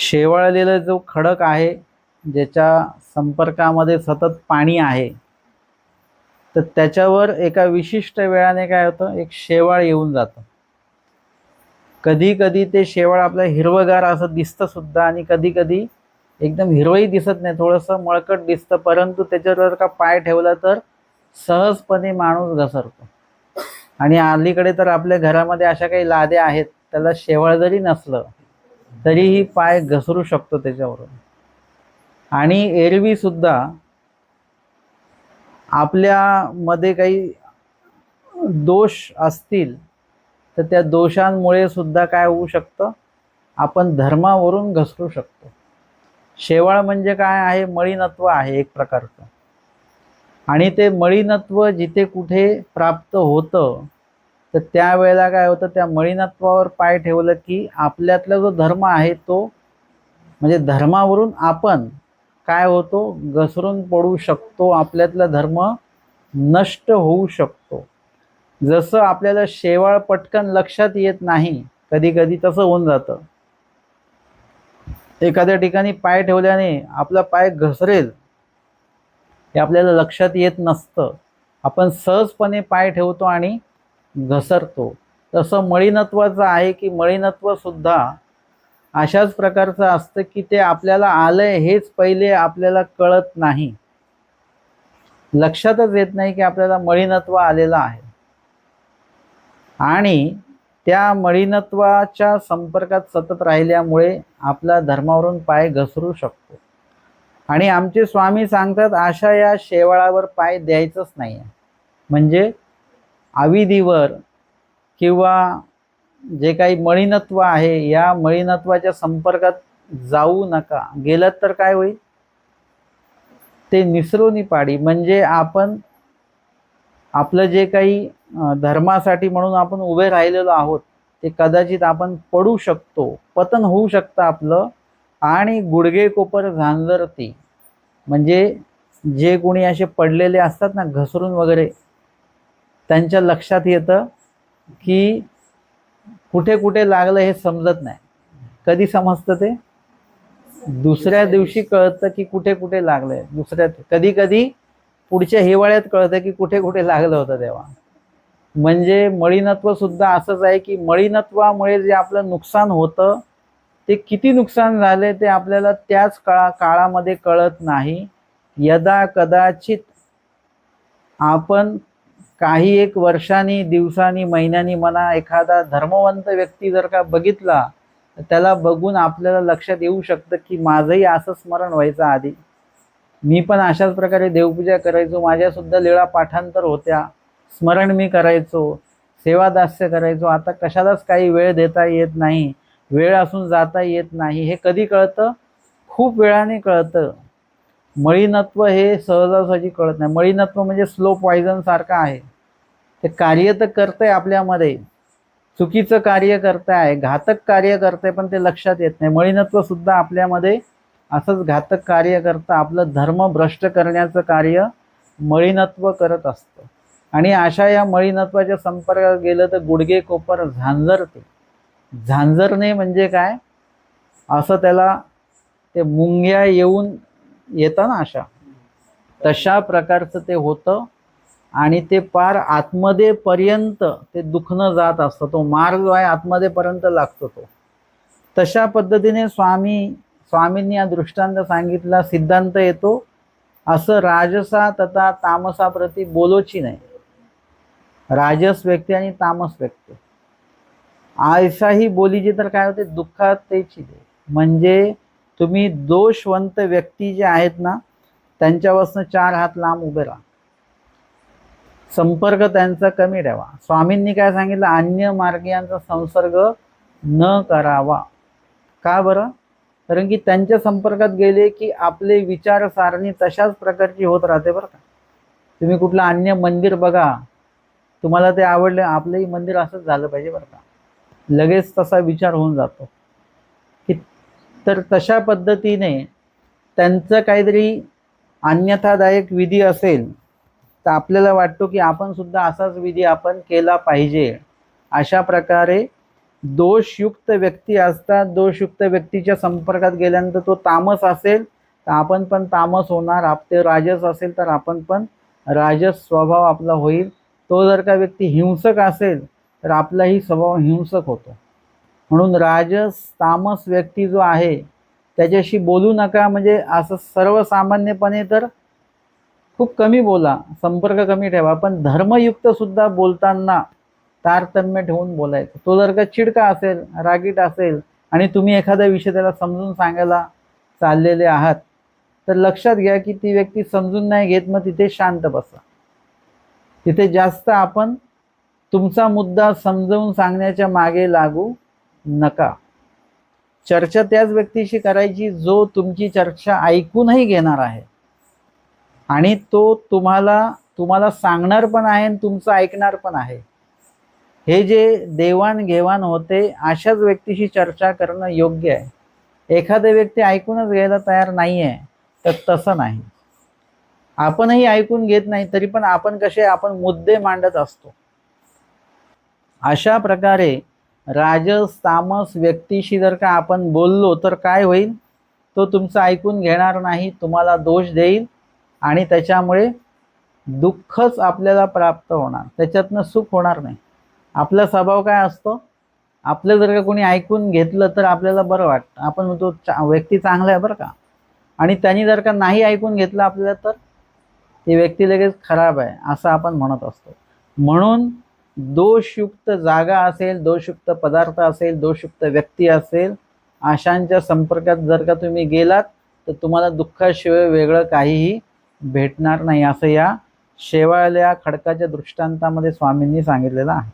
शेवाळलेला जो खडक आहे ज्याच्या संपर्कामध्ये सतत पाणी आहे तर त्याच्यावर एका विशिष्ट वेळाने काय होतं एक शेवाळ येऊन जातं. कधी कधी ते शेवाळ आपलं हिरवगार असं दिसतं सुद्धा आणि कधी कधी एकदम हिरवंही दिसत नाही थोडंसं मळकट दिसतं परंतु त्याच्यावर का पाय ठेवला तर सहजपणे माणूस घसरतो. आणि अलीकडे तर आपल्या घरामध्ये अशा काही लाद्या आहेत त्याला शेवाळ जरी नसलं तरीही पाय घसरू शकतो त्याच्यावरून. आणि एरवी सुद्धा आपल्यामध्ये काही दोष असतील तर त्या दोषांमुळे सुद्धा काय होऊ शकतं? आपण धर्मावरून घसरू शकतो. शेवाळ म्हणजे काय आहे? मळीनत्व आहे एक प्रकारचं. आणि ते मळीनत्व जिथे कुठे प्राप्त होतं तर त्यावेळेला काय होतं त्या मळीनत्वावर पाय ठेवलं की आपल्यातला जो धर्म आहे तो म्हणजे धर्मावरून आपण काय होतो घसरून पडू शकतो आपल्यातला धर्म नष्ट होऊ शकतो. जसं आपल्याला शेवाळ पटकन लक्षात येत नाही कधी कधी तसं होऊन जातं. एखाद्या ठिकाणी पाय ठेवल्याने आपला पाय घसरेल हे आपल्याला लक्षात येत नसतं. आपण सहजपणे पाय ठेवतो आणि घसरतो. तसं मळीनत्वाचं आहे की मळीनत्वसुद्धा अशाच प्रकारचं असतं की ते आपल्याला आलंय हेच पहिले आपल्याला कळत नाही. लक्षातच येत नाही की आपल्याला मळीनत्व आलेलं आहे. आणि त्या मळीनत्वाच्या संपर्कात सतत राहिल्यामुळे आपला धर्मावरून पाय घसरू शकतो. आणि आमचे स्वामी सांगतात अशा या शेवाळावर पाय द्यायचंच नाही आहे म्हणजे आविधीवर किंवा जे काही मळीनत्व आहे या मळीनत्वाच्या संपर्कात जाऊ नका. गेलं तर काय होईल? ते निसरोनी पाडी. म्हणजे आपण आपलं जे काही धर्मासाठी म्हणून आपण उभे राहिलेलो आहोत ते कदाचित आपण पडू शकतो. पतन होऊ शकतं आपलं. आणि गुडघे कोपर झांजरती. म्हणजे जे कोणी असे पडलेले असतात ना घसरून वगैरे त्यांच्या लक्षात येतं की कुठे कुठे लागलं हे समजत नाही. कधी समजतं ते? दुसऱ्या दिवशी कळतं की कुठे कुठे लागलंय. दुसऱ्या कधी कधी पुढच्या हिवाळ्यात कळतं की कुठे कुठे लागलं होतं तेव्हा. म्हणजे मळीनत्व सुद्धा असंच आहे की मळीनत्वामुळे जे आपलं नुकसान होतं ते किती नुकसान झाले ते आपल्याला त्याच काळा काळामध्ये कळत नाही. यदा कदाचित आपण काही एक वर्षांनी दिवसांनी महिन्यांनी म्हणा एखादा धर्मवंत व्यक्ती जर का बघितला तर त्याला बघून आपल्याला लक्षात येऊ शकतं की माझंही असं स्मरण व्हायचं आधी. मी पण अशाच प्रकारे देवपूजा करायचो. माझ्यासुद्धा लीळा पाठांतर होत्या. स्मरण मी करायचो. सेवादास्य करायचो. आता कशालाच काही वेळ देता येत नाही. वेळ असून जाता येत नाही. हे कधी कळतं? खूप वेळाने कळतं. मळीनत्व हे सहजासहजी कळत नाही. मळीनत्व म्हणजे स्लो पॉयझन सारखं आहे. ते कार्य तर करतंय आपल्यामध्ये. चुकीचं कार्य करताय घातक कार्य करतंय पण ते लक्षात येत नाही. मळीनत्व सुद्धा आपल्यामध्ये असंच घातक कार्य करतं. आपलं धर्म भ्रष्ट करण्याचं कार्य मळीनत्व करत असतं. आणि अशा या मळीनत्वाच्या संपर्कात गेलं तर गुडघे कोपर झांजरते. झांजरणे म्हणजे काय? असं त्याला ते मुंग्या येऊन येतं ना अशा. तशा प्रकारचं ते होतं. आणि ते पार आतमध्येपर्यंत ते दुखणं जात असतं. तो मार्ग जो आहे आतमध्येपर्यंत लागतो तो. तशा पद्धतीने स्वामी स्वामींनी हा दृष्टांत सांगितला सिद्धांत येतो असं राजसा तथा तामसाप्रती बोलोची नाही. राजस व्यक्ती आणि तामस व्यक्ती. आयसाही बोलीची तर काय होते? दुःखात त्याची दे म्हणजे तुम्ही दोषवंत व्यक्ती जे आहेत ना त्यांच्यापासून चार हात लांब उभे राहा. संपर्क त्यांचा कमी ठेवा. स्वामींनी काय सांगितलं? अन्य मार्गीयांचा संसर्ग न करावा. का बरं? कारण की त्यांच्या संपर्कात गेले की आपले विचारसारणी तशाच प्रकारची होत राहते बरं का. तुम्ही कुठलं अन्य मंदिर बघा. तुम्हाला ते आवडले आपलंही मंदिर असंच झालं पाहिजे बरं का. लगेच तसा विचार होऊन जातो. की तर तशा पद्धतीने त्यांचं काहीतरी अन्यथादायक विधी असेल तर आपल्याला वाटतो की आपण सुद्धा असाच विधी आपण केला पाहिजे. अशा प्रकारे दोषयुक्त व्यक्ती असतात. दोषयुक्त व्यक्तीच्या संपर्कात गेल्यानंतर तो तामस असेल तर आपण पण तामस होणार. आप ते राजस असेल तर आपण पण राजस स्वभाव आपला होईल. तो जर का व्यक्ती हिंसक असेल तर आपलाही स्वभाव हिंसक होतो. म्हणून राजस तामस व्यक्ती जो आहे त्याच्याशी बोलू नका. म्हणजे असं सर्वसामान्यपणे तर खूप कमी बोला संपर्क कमी ठेवा पण धर्मयुक्त सुद्धा बोलताना तारतम्य ठेवून बोलायचं. तो जर का चिडका असेल रागीट असेल आणि तुम्ही एखादा विषय त्याला समजून सांगायला चाललेले आहात तर लक्षात घ्या की ती व्यक्ती समजून नाही घेत मग तिथे शांत बसा. तिथे जास्त आपण तुमचा मुद्दा समजावून सांगण्याच्या मागे लागू नका. चर्चा त्याच व्यक्तीशी करायची जो तुमची चर्चा ऐकूनही घेणार आहे. आणि तो तुम्हाला तुम्हाला सांगणार पण आहे आणि तुमचं ऐकणार पण आहे. हे जे देवाणघेवाण होते अशाच व्यक्तीशी चर्चा करणं योग्य आहे. एखादा व्यक्ती ऐकूनच घ्यायला तयार नाही आहे तर तसं नाही. आपणही ऐकून घेत नाही तरी पण आपण कसे आपण मुद्दे मांडत असतो. अशा प्रकारे राजस तामस व्यक्तीशी जर का आपण बोललो तर काय होईल? तो तुमचं ऐकून घेणार नाही तुम्हाला दोष देईल. आणि त्याच्यामुळे दुःखच आपल्याला प्राप्त होणार. त्याच्यातनं सुख होणार नाही. आपला स्वभाव काय असतो? आपलं जर का कोणी ऐकून घेतलं तर आपल्याला बरं वाटतं. आपण म्हणतो चा व्यक्ती चांगला आहे बरं का. आणि त्यांनी जर का नाही ऐकून घेतलं आपल्याला तर ती व्यक्ती लगेच खराब आहे असं आपण म्हणत असतो. म्हणून दोषयुक्त जागा असेल दोषयुक्त पदार्थ असेल दोषयुक्त व्यक्ती असेल अशांच्या संपर्कात जर का तुम्ही गेलात तर तुम्हाला दुःखाशिवाय वेगळं काहीही भेटणार नाही असं या शेवाळल्या खडकाच्या दृष्टांतामध्ये स्वामींनी सांगितलेलं आहे.